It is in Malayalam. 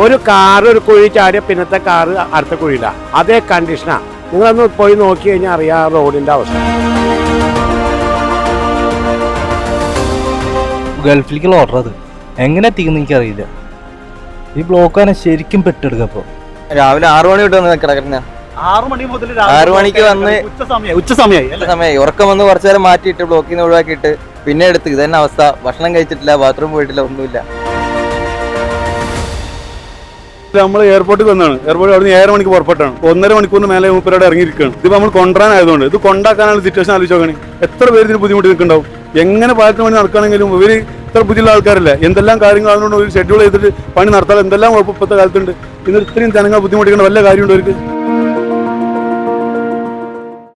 ഒരു കാർ ഒരു കുഴി ചാടിയ പിന്നത്തെ കാറ് അടുത്ത കുഴിയില്ല അതേ കണ്ടീഷനാണ് നിങ്ങളൊന്ന് പോയി നോക്കി കഴിഞ്ഞാൽ അറിയാം റോഡിന്റെ റോഡിന്റെ അവസ്ഥ. ഗൾഫിലേക്കുള്ള ഓർഡർ അത്. എങ്ങനെ എത്തിക്കുന്ന എനിക്കറിയില്ല. ഈ ബ്ലോക്കാണ് ശരിക്കും പെട്ടെടുക്കുക അപ്പോൾ രാവിലെ ആറു മണി തൊട്ട് വന്ന് കിടക്കുന്ന ആറു മണി മുതൽ ആറു മണിക്ക് വന്ന് ഉച്ച സമയം ഉച്ച സമയമായി സമയമായി ഉറക്കം വന്ന് കുറച്ചു നേരം മാറ്റിയിട്ട് ബ്ലോക്കിൽ നിന്ന് ഒഴിവാക്കിയിട്ട് പിന്നെ എടുത്ത്. ഇതന്നെ അവസ്ഥ. ഭക്ഷണം കഴിച്ചിട്ടില്ല ബാത്റൂം പോയിട്ടില്ല ഒന്നുമില്ല. നമ്മൾ എയർപോർട്ടിൽ വന്നാണ് എയർപോർട്ടിൽ അവിടെ ഏഴര മണിക്ക് പുറപ്പെട്ടാണ്. ഒന്നര മണിക്കൂറിന് മേലെ മൂപ്പരോടെ ഇറങ്ങിയിരിക്കുകയാണ്. ഇതിപ്പോൾ നമ്മൾ കൊണ്ടുവരാനായതുകൊണ്ട് ഇത് കൊണ്ടാക്കാനുള്ള സിറ്റുവേഷൻ ആലോചിച്ച് നോക്കണേ. എത്ര പേര് ഇതിന് ബുദ്ധിമുട്ട് നിൽക്കുന്നുണ്ടാവും എങ്ങനെ പാലത്തിന് പണി നടക്കുകയാണെങ്കിലും ഇവർ ഇത്ര ബുദ്ധിയുള്ള ആൾക്കാരല്ല? എന്തെല്ലാം കാര്യങ്ങൾ അതുകൊണ്ട് ഒരു ഷെഡ്യൂൾ ചെയ്തിട്ട് പണി നടത്താൻ എന്തെല്ലാം കുഴപ്പം ഇപ്പോഴത്തെ കാലത്തുണ്ട്? ഇന്ന് ഇത്രയും ജനങ്ങൾ ബുദ്ധിമുട്ടിക്കേണ്ട വല്ല കാര്യമുണ്ട് അവർക്ക്